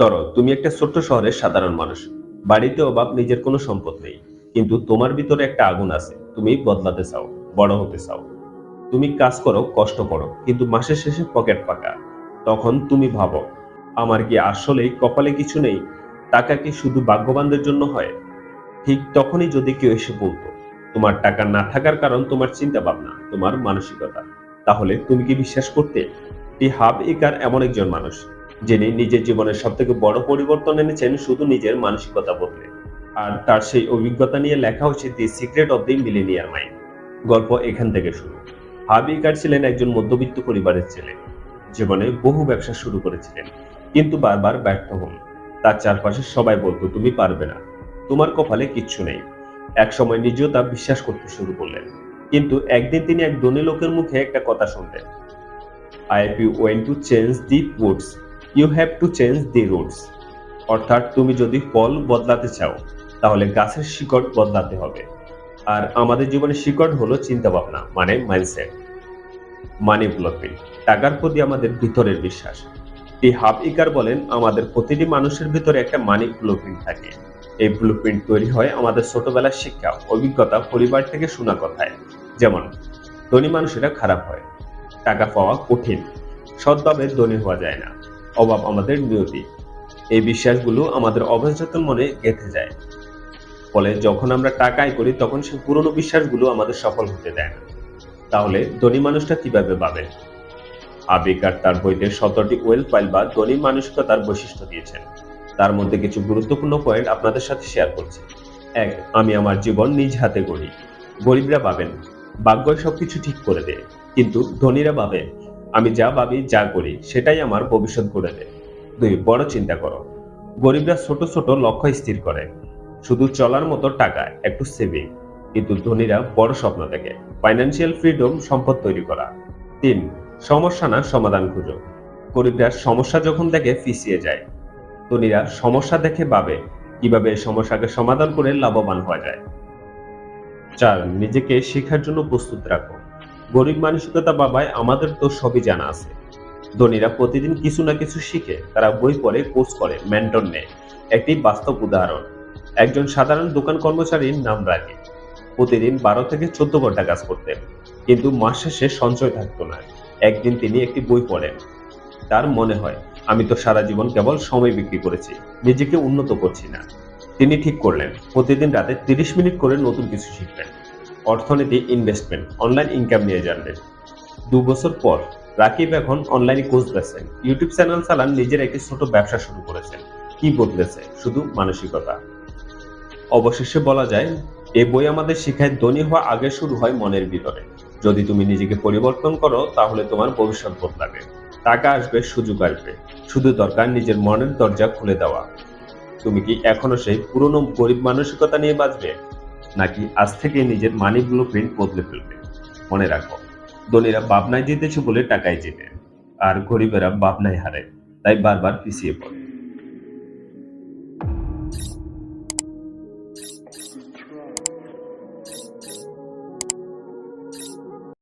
ধরো তুমি একটা ছোট্ট শহরের সাধারণ মানুষ। বাড়িতে অভাব, নিজের কোনো সম্পদ নেই। কিন্তু তোমার ভিতরে একটা আগুন আছে, তুমি বদলাতে চাও, বড় হতে চাও। তুমি কাজ করো, কষ্ট করো, কিন্তু মাসের শেষে পকেট ফাঁকা তখন তুমি ভাবো, আমার কি আসলেই কপালে কিছু নেই? টাকা কি শুধু ভাগ্যবানদের জন্য হয়? ঠিক তখনই যদি কেউ এসে বলতো, তোমার টাকা না থাকার কারণ তোমার চিন্তা ভাবনা তোমার মানসিকতা, তাহলে তুমি কি বিশ্বাস করতে? টি হাব ইকার এমন একজন মানুষ। যিনি নিজের জীবনের সব থেকে বড় পরিবর্তন এনেছেন শুধু নিজের মানসিকতা বদলে। আর তার সেই অভিজ্ঞতা নিয়ে লেখা হচ্ছে the secret of the millionaire mind গল্প এখান থেকে শুরু। হাবিকার ছিলেন একজন মধ্যবিত্ত পরিবারের ছেলে। জীবনে বহু ব্যবসা শুরু করেছিলেন, কিন্তু বারবার ব্যর্থ হন। তার চারপাশে সবাই বলতো, তুমি পারবে না। তোমার কপালে কিচ্ছু নেই। এক সময় নিজেও তা বিশ্বাস করতে শুরু করলেন। কিন্তু একদিন তিনি এক ধনী লোকের মুখে একটা কথা শুনলেন। If you want to change the woods you have to change the roots অর্থাৎ তুমি যদি ফল বদলাতে চাও, তাহলে গাছের শিকড় বদলাতে হবে। আর আমাদের জীবনে শিকড় হলো চিন্তা ভাবনা মানে মাইন্ডসেট মানি ব্লকিং টাকার প্রতি আমাদের ভিতরের বিশ্বাস। টি হাফ ইকার বলেন, আমাদের প্রতিটি মানুষের ভিতরে একটা মানি ব্লুপ্রিন্ট থাকে। এই ব্লুপ্রিন্ট তৈরি হয় আমাদের ছোটবেলার শিক্ষা, অভিজ্ঞতা, পরিবার থেকে শোনা কথায়। যেমন, ধনী মানুষেরা খারাপ হয়। টাকা পাওয়া কঠিন। সৎভাবে ধনী হওয়া যায় না। অভাব আমাদের নিয়তি এই বিশ্বাসগুলো আমাদের অবচেতন মনে গেঁথে যায়। ফলে যখন আমরা টাকায় করি, তখন সেই পুরনো বিশ্বাসগুলো আমাদের সফল হতে দেয় না। তাহলে ধনী মানুষটা কীভাবে পাবে? আবেকার তার বইতে সতেরোটি ওয়েল ফাইল বা ধনী মানসিকতার বৈশিষ্ট্য দিয়েছেন। তার মধ্যে কিছু গুরুত্বপূর্ণ পয়েন্ট আপনাদের সাথে শেয়ার করছি। এক, আমি আমার জীবন নিজ হাতে গড়ি। গরিবরা পাবেন ভাগ্যই সবকিছু ঠিক করে দেয়। কিন্তু ধনীরা ভাবে আমি যা ভাবি, যা করি, সেটাই আমার ভবিষ্যৎ গড়ে দেয়। দুই, বড় চিন্তা করো। গরিবরা ছোট ছোট লক্ষ্য স্থির করে। শুধু চলার মতো টাকা, একটু সেভিং কিন্তু ধনীরা বড় স্বপ্ন দেখে। ফাইন্যান্সিয়াল ফ্রিডম সম্পদ তৈরি করা। তিন, সমস্যা না সমাধান খুঁজো। গরিবরা সমস্যা যখন দেখে, পিছিয়ে যায়। ধনীরা সমস্যা দেখে ভাবে, কীভাবে সমস্যাকে সমাধান করে লাভবান হওয়া যায়। চার, নিজেকে শেখার জন্য প্রস্তুত রাখো। গরিব মানসিকতা বাবায় আমাদের তো সবই জানা আছে। ধনীরা প্রতিদিন কিছু না কিছু শিখে, তারা বই পড়ে, কোর্স করে, মেন্টর নেয়। একটি বাস্তব উদাহরণ, একজন সাধারণ দোকান কর্মচারীর নাম রাখে। প্রতিদিন বারো থেকে চোদ্দ ঘণ্টা কাজ করতেন, কিন্তু মাস শেষে সঞ্চয় থাকতো না। একদিন তিনি একটি বই পড়েন। তার মনে হয়, আমি তো সারা জীবন কেবল সময় বিক্রি করেছি, নিজেকে উন্নত করছি না। তিনি ঠিক করলেন, প্রতিদিন রাতে তিরিশ মিনিট করে নতুন কিছু শিখবেন অর্থনীতি ইনভেস্টমেন্ট অনলাইন ইনকাম নিয়ে জানলেন দু বছর পর রাকিব এখন অনলাইনে কোর্স বেছেন ইউটিউব চ্যানেল চালান নিজের একটি ছোট ব্যবসা শুরু করেছেন। কি বদলেছে? শুধু মানসিকতা। অবশেষে বলা যায় এই বই আমাদের শিখায় ধনী হওয়া আগে শুরু হয় মনের ভিতরে। যদি তুমি নিজেকে পরিবর্তন করো, তাহলে তোমার ভবিষ্যৎ বদলাবে। টাকা আসবে, সুযোগ আসবে। শুধু দরকার নিজের মনের দরজা খুলে দেওয়া। তুমি কি এখনও সেই পুরনো গরিব মানসিকতা নিয়ে বাঁচবে? নাকি আজ থেকে নিজের মানি ব্লু প্রিন্ট বদলে ফেলবে? মনে রাখো, ধনীরা ভাবনায় জিতেছে বলে টাকায় জিতে, আর গরিবেরা ভাবনায় হারে, তাই বারবার পিছিয়ে পড়ে।